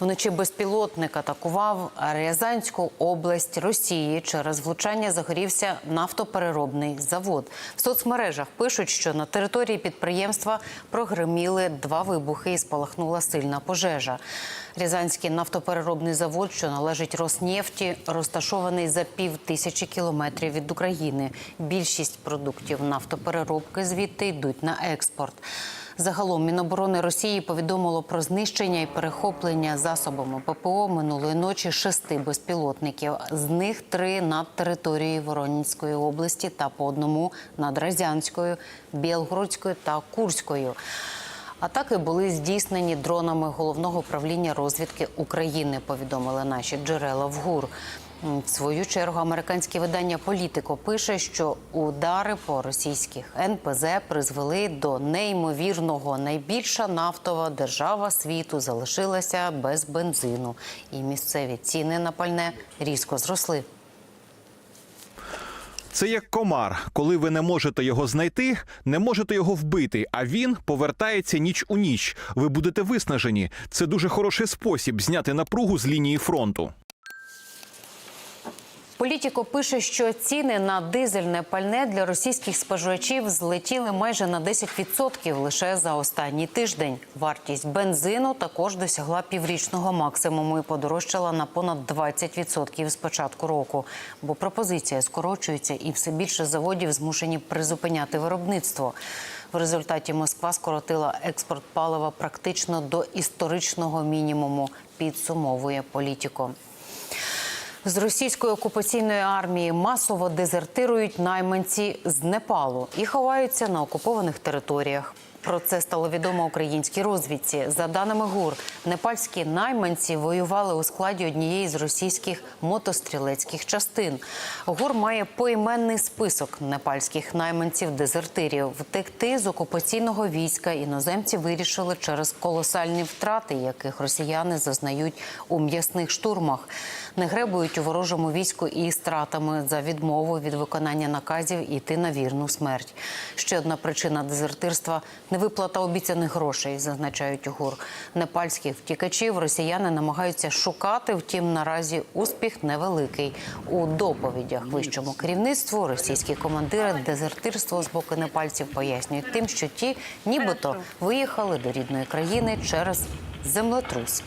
Вночі безпілотник атакував Рязанську область Росії. Через влучання загорівся нафтопереробний завод. В соцмережах пишуть, що на території підприємства прогреміли два вибухи і спалахнула сильна пожежа. Рязанський нафтопереробний завод, що належить Роснефті, розташований за пів тисячі кілометрів від України. Більшість продуктів нафтопереробки звідти йдуть на експорт. Загалом Міноборони Росії повідомило про знищення і перехоплення засобами ППО минулої ночі шести безпілотників. З них три над територією Воронінської області та по одному над Разянською, Білгородською та Курською. Атаки були здійснені дронами головного управління розвідки України. Повідомили наші джерела в ГУР. В свою чергу американське видання Політико пише, що удари по російських НПЗ призвели до неймовірного. Найбільша нафтова держава світу залишилася без бензину, і місцеві ціни на пальне різко зросли. Це як комар. Коли ви не можете його знайти, не можете його вбити, а він повертається ніч у ніч. Ви будете виснажені. Це дуже хороший спосіб зняти напругу з лінії фронту. Політіко пише, що ціни на дизельне пальне для російських споживачів злетіли майже на 10% лише за останній тиждень. Вартість бензину також досягла піврічного максимуму і подорожчала на понад 20% з початку року. Бо пропозиція скорочується, і все більше заводів змушені призупиняти виробництво. В результаті Москва скоротила експорт палива практично до історичного мінімуму. Підсумовує політіко. З російської окупаційної армії масово дезертирують найманці з Непалу і ховаються на окупованих територіях. Про це стало відомо українській розвідці. За даними ГУР, непальські найманці воювали у складі однієї з російських мотострілецьких частин. ГУР має поіменний список непальських найманців-дезертирів. Втекти з окупаційного війська іноземці вирішили через колосальні втрати, яких росіяни зазнають у м'ясних штурмах. Не гребують у ворожому війську і стратами за відмову від виконання наказів іти на вірну смерть. Ще одна причина дезертирства невиплата обіцяних грошей, зазначають у ГУР. Непальських втікачів росіяни намагаються шукати, втім наразі успіх невеликий. У доповідях вищому керівництву російські командири дезертирство з боку непальців пояснюють тим, що ті нібито виїхали до рідної країни через землетрус.